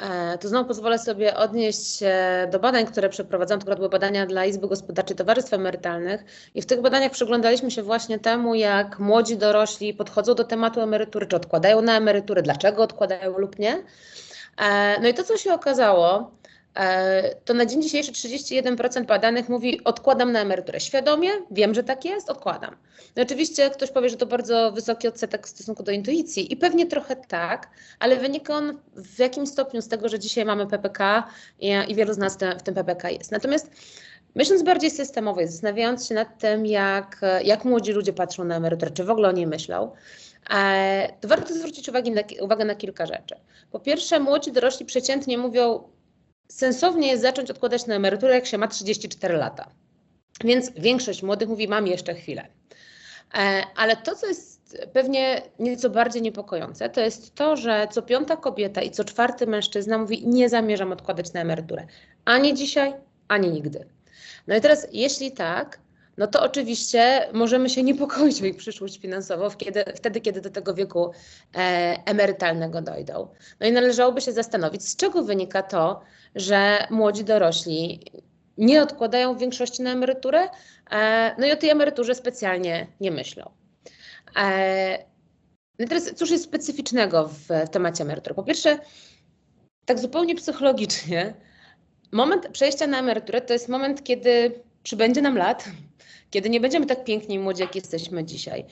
E, to znowu pozwolę sobie odnieść się do badań, które przeprowadzam. To były badania dla Izby Gospodarczej Towarzystw Emerytalnych i w tych badaniach przyglądaliśmy się właśnie temu, jak młodzi dorośli podchodzą do tematu emerytury, czy odkładają na emeryturę, dlaczego odkładają lub nie. E, no i to, co się okazało, to na dzień dzisiejszy 31% badanych mówi odkładam na emeryturę. Świadomie, wiem, że tak jest, odkładam. No oczywiście ktoś powie, że to bardzo wysoki odsetek w stosunku do intuicji i pewnie trochę tak, ale wynika on w jakimś stopniu z tego, że dzisiaj mamy PPK i, wielu z nas w tym PPK jest. Natomiast myśląc bardziej systemowo, zastanawiając się nad tym, jak, jak młodzi ludzie patrzą na emeryturę, czy w ogóle o niej myślą, e, to warto zwrócić uwagę na, uwagę na kilka rzeczy. Po pierwsze, młodzi dorośli przeciętnie mówią, sensownie jest zacząć odkładać na emeryturę, jak się ma 34 lata. Więc większość młodych mówi, mam jeszcze chwilę. E, ale to, co jest pewnie nieco bardziej niepokojące, to jest to, że co piąta kobieta i co czwarty mężczyzna mówi, nie zamierzam odkładać na emeryturę. Ani dzisiaj, ani nigdy. No i teraz, jeśli tak, no to oczywiście możemy się niepokoić o ich przyszłość finansową kiedy, wtedy, kiedy do tego wieku e, emerytalnego dojdą. No i należałoby się zastanowić, z czego wynika to, że młodzi dorośli nie odkładają w większości na emeryturę, e, no i o tej emeryturze specjalnie nie myślą. E, no teraz, cóż jest specyficznego w, temacie emerytury? Po pierwsze, tak zupełnie psychologicznie, moment przejścia na emeryturę to jest moment, kiedy przybędzie nam lat, kiedy nie będziemy tak piękni i młodzi, jak jesteśmy dzisiaj.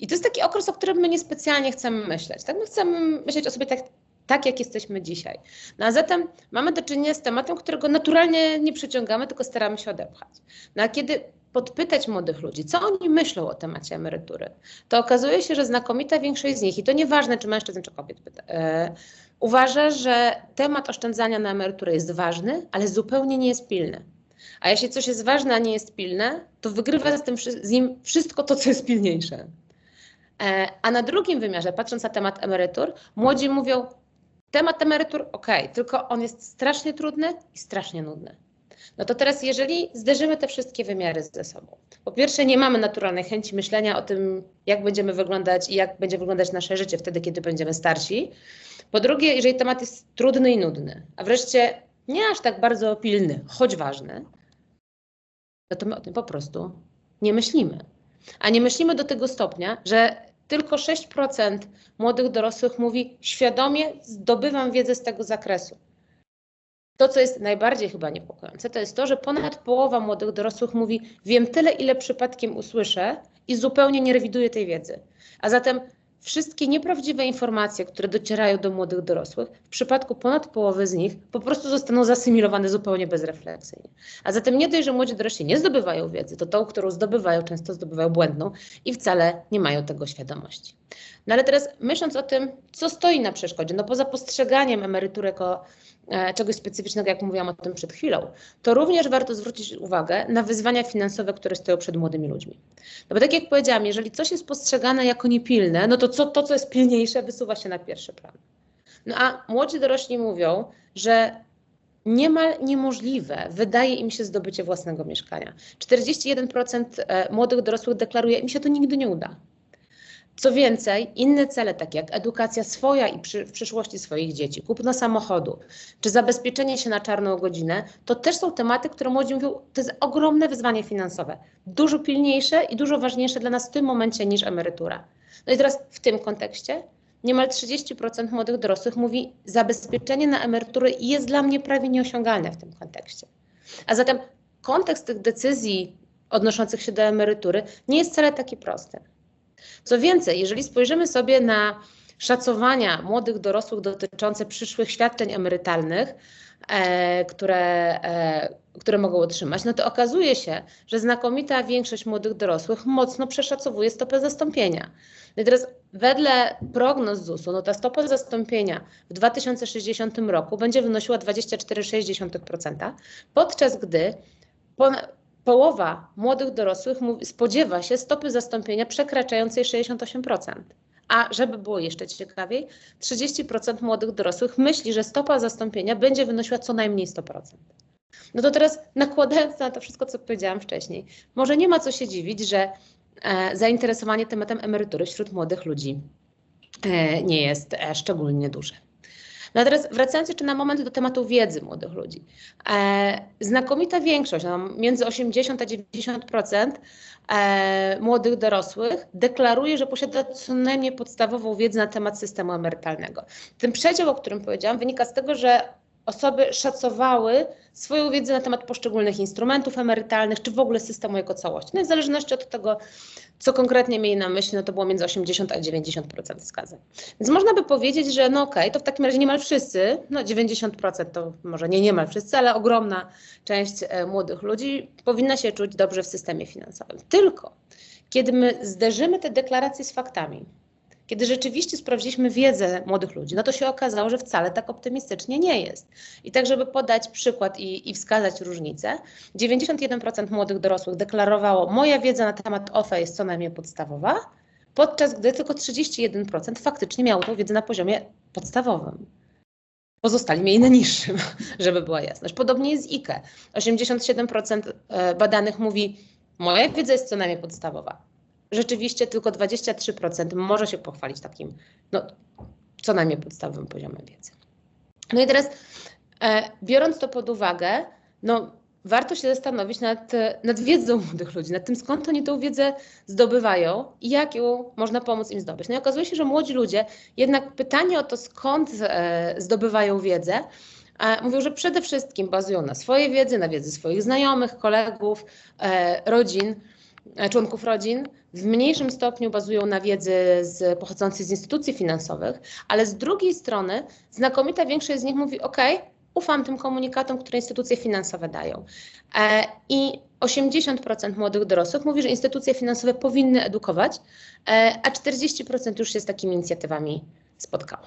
I to jest taki okres, o którym my niespecjalnie chcemy myśleć. Tak? My chcemy myśleć o sobie tak, tak, jak jesteśmy dzisiaj. No a zatem mamy do czynienia z tematem, którego naturalnie nie przyciągamy, tylko staramy się odepchać. No a kiedy podpytać młodych ludzi, co oni myślą o temacie emerytury, to okazuje się, że znakomita większość z nich, i to nieważne, czy mężczyzn, czy kobiet, pyta, yy, uważa, że temat oszczędzania na emeryturę jest ważny, ale zupełnie nie jest pilny. A jeśli coś jest ważne, a nie jest pilne, to wygrywa z, tym, z nim wszystko to, co jest pilniejsze. E, a na drugim wymiarze, patrząc na temat emerytur, młodzi mówią, temat emerytur ok, tylko on jest strasznie trudny i strasznie nudny. No to teraz, jeżeli zderzymy te wszystkie wymiary ze sobą, po pierwsze, nie mamy naturalnej chęci myślenia o tym, jak będziemy wyglądać i jak będzie wyglądać nasze życie wtedy, kiedy będziemy starsi. Po drugie, jeżeli temat jest trudny i nudny, a wreszcie nie aż tak bardzo pilny, choć ważny, no to my o tym po prostu nie myślimy. A nie myślimy do tego stopnia, że tylko 6% młodych dorosłych mówi świadomie zdobywam wiedzę z tego zakresu. To, co jest najbardziej chyba niepokojące, to jest to, że ponad połowa młodych dorosłych mówi wiem tyle, ile przypadkiem usłyszę i zupełnie nie rewiduję tej wiedzy. A zatem wszystkie nieprawdziwe informacje, które docierają do młodych dorosłych, w przypadku ponad połowy z nich po prostu zostaną zasymilowane zupełnie bezrefleksyjnie. A zatem nie dość, że młodzi dorośli nie zdobywają wiedzy, to tą, którą zdobywają, często zdobywają błędną i wcale nie mają tego świadomości. No ale teraz myśląc o tym, co stoi na przeszkodzie, no poza postrzeganiem emerytury jako e, czegoś specyficznego, jak mówiłam o tym przed chwilą, to również warto zwrócić uwagę na wyzwania finansowe, które stoją przed młodymi ludźmi. No bo tak jak powiedziałam, jeżeli coś jest postrzegane jako niepilne, no to co, to, co jest pilniejsze, wysuwa się na pierwszy plan. No a młodzi dorośli mówią, że niemal niemożliwe wydaje im się zdobycie własnego mieszkania. 41% e, młodych dorosłych deklaruje, mi się to nigdy nie uda. Co więcej, inne cele, takie jak edukacja swoja i przy, w przyszłości swoich dzieci, kupno samochodu, czy zabezpieczenie się na czarną godzinę, to też są tematy, które młodzi mówią, to jest ogromne wyzwanie finansowe. Dużo pilniejsze i dużo ważniejsze dla nas w tym momencie niż emerytura. No i teraz w tym kontekście niemal 30% młodych dorosłych mówi, zabezpieczenie na emeryturę jest dla mnie prawie nieosiągalne w tym kontekście. A zatem kontekst tych decyzji odnoszących się do emerytury nie jest wcale taki prosty. Co więcej, jeżeli spojrzymy sobie na szacowania młodych dorosłych dotyczące przyszłych świadczeń emerytalnych, e, które, e, które mogą otrzymać, no to okazuje się, że znakomita większość młodych dorosłych mocno przeszacowuje stopę zastąpienia. I teraz wedle prognoz ZUS-u, no ta stopa zastąpienia w 2060 roku będzie wynosiła 24,6%, podczas gdy połowa młodych dorosłych spodziewa się stopy zastąpienia przekraczającej 68%. A żeby było jeszcze ciekawiej, 30% młodych dorosłych myśli, że stopa zastąpienia będzie wynosiła co najmniej 100%. No to teraz nakładając na to wszystko, co powiedziałam wcześniej, może nie ma co się dziwić, że e, zainteresowanie tematem emerytury wśród młodych ludzi e, nie jest e, szczególnie duże. No a teraz wracając jeszcze na moment do tematu wiedzy młodych ludzi. E, znakomita większość, no, między 80 a 90% e, młodych dorosłych deklaruje, że posiada co najmniej podstawową wiedzę na temat systemu emerytalnego. Ten przedział, o którym powiedziałam, wynika z tego, że osoby szacowały swoją wiedzę na temat poszczególnych instrumentów emerytalnych, czy w ogóle systemu jako całości. No i w zależności od tego, co konkretnie mieli na myśli, no to było między 80 a 90% wskazań. Więc można by powiedzieć, że no okej, okay, to w takim razie niemal wszyscy, no 90% to może nie niemal wszyscy, ale ogromna część e, młodych ludzi powinna się czuć dobrze w systemie finansowym. Tylko kiedy my zderzymy te deklaracje z faktami, kiedy rzeczywiście sprawdziliśmy wiedzę młodych ludzi, no to się okazało, że wcale tak optymistycznie nie jest. I tak, żeby podać przykład i, i wskazać różnicę, 91% młodych dorosłych deklarowało, moja wiedza na temat OFE jest co najmniej podstawowa, podczas gdy tylko 31% faktycznie miało tą wiedzę na poziomie podstawowym. Pozostali mieli na niższym, żeby była jasność. Podobnie jest z IKE. 87% e, badanych mówi, moja wiedza jest co najmniej podstawowa rzeczywiście tylko 23% może się pochwalić takim, no, co najmniej podstawowym poziomem wiedzy. No i teraz, e, biorąc to pod uwagę, no, warto się zastanowić nad, nad wiedzą młodych ludzi, nad tym, skąd oni tą wiedzę zdobywają i jak ją można pomóc im zdobyć. No i okazuje się, że młodzi ludzie, jednak pytanie o to, skąd e, zdobywają wiedzę, mówią, że przede wszystkim bazują na swojej wiedzy, na wiedzy swoich znajomych, kolegów, e, rodzin, członków rodzin w mniejszym stopniu bazują na wiedzy z, pochodzącej z instytucji finansowych, ale z drugiej strony znakomita większość z nich mówi: OK, ufam tym komunikatom, które instytucje finansowe dają. E, I 80% młodych dorosłych mówi, że instytucje finansowe powinny edukować, e, a 40% już się z takimi inicjatywami spotkało.